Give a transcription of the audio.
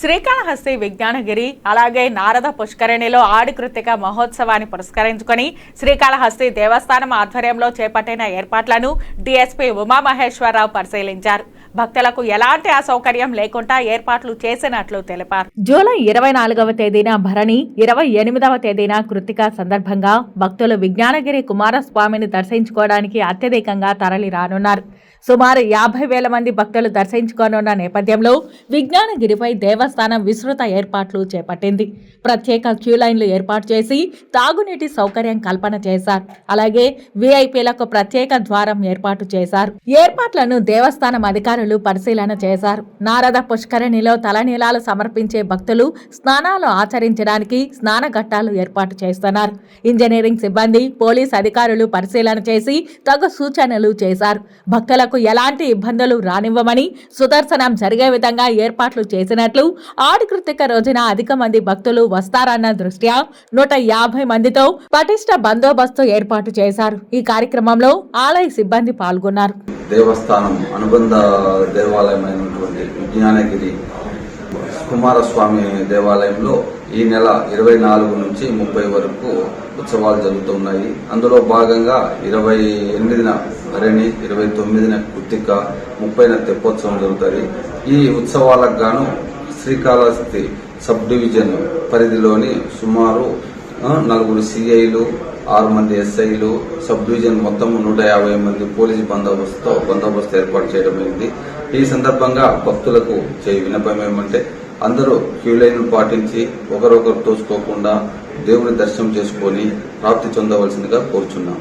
శ్రీకాళహస్తి విజ్ఞానగిరి అలాగే నారద పుష్కరిణిలో ఆడి కృతిక మహోత్సవాన్ని పురస్కరించుకొని శ్రీకాళహస్తి దేవస్థానం ఆధ్వర్యంలో చేపట్టిన ఏర్పాట్లను డీఎస్పీ ఉమామహేశ్వరరావు పరిశీలించారు. భక్తులకు ఎలాంటి అసౌకర్యం లేకుండా ఏర్పాట్లు చేసినట్లు తెలిపారు. జూలై ఇరవై నాలుగవ తేదీన భరణి ఇరవై ఎనిమిదవ తేదీన కృతిక సందర్భంగా భక్తులు విజ్ఞానగిరి కుమారస్వామిని దర్శించుకోవడానికి అత్యధికంగా తరలి రానున్నారు సుమారు యాభై వేల మంది భక్తులు దర్శించుకోనున్న నేపథ్యంలో విజ్ఞానగిరిపై దేవస్థానం స్థానం విస్తృత ఏర్పాట్లు చేపట్టింది. ప్రత్యేక క్యూ లైన్లు ఏర్పాటు చేసి తాగునీటి సౌకర్యం కల్పన చేశారు. అలాగే విఐపీలకు ప్రత్యేక ద్వారం ఏర్పాటు చేశారు. ఏర్పాట్లను దేవస్థానం అధికారులు పరిశీలన చేశారు. నారద పుష్కరిణిలో తలనీలాలు సమర్పించే భక్తులు స్నానాలు ఆచరించడానికి స్నాన ఘట్టాలు ఏర్పాటు చేస్తున్నారు. ఇంజనీరింగ్ సిబ్బంది పోలీస్ అధికారులు పరిశీలన చేసి తగు సూచనలు చేశారు. భక్తులకు ఎలాంటి ఇబ్బందులు రానివ్వమని సుదర్శనం జరిగే విధంగా ఏర్పాట్లు చేసినట్లు ఆడి కృతిక రోజున అధిక మంది భక్తులు వస్తారన్న దృష్ట్యా నూట యాభై మందితో పటిష్ట బందోబస్తు ఏర్పాటు చేశారు. ఈ కార్యక్రమంలో ఆలయ సిబ్బంది పాల్గొన్నారు. దేవస్థానం అనుబంధ దేవాలయమైనటువంటి విజ్ఞానగిరి కుమారస్వామి దేవాలయంలో ఈ నెల ఇరవై నాలుగు నుంచి ముప్పై వరకు ఉత్సవాలు జరుగుతున్నాయి. అందులో భాగంగా ఇరవై ఎనిమిదిన భరణి ఇరవై తొమ్మిదిన కుత్తిక ముప్పైన తెప్పోత్సవం జరుగుతుంది ఈ ఉత్సవాలకు గాను శ్రీకాళహస్తి సబ్ డివిజన్ పరిధిలోని సుమారు నలుగురు సిఐలు ఆరు మంది ఎస్ఐలు సబ్ డివిజన్ మొత్తం నూట యాభై మంది పోలీసు బందోబస్తుతో బందోబస్తు ఏర్పాటు చేయడం అయింది. ఈ సందర్భంగా భక్తులకు చే వినపం ఏమంటే అందరూ క్యూ లైన్ పాటించి ఒకరొకరు తోసుకోకుండా దేవుని దర్శనం చేసుకొని ప్రాప్తి చెందవలసిందిగా కోరుచున్నాం.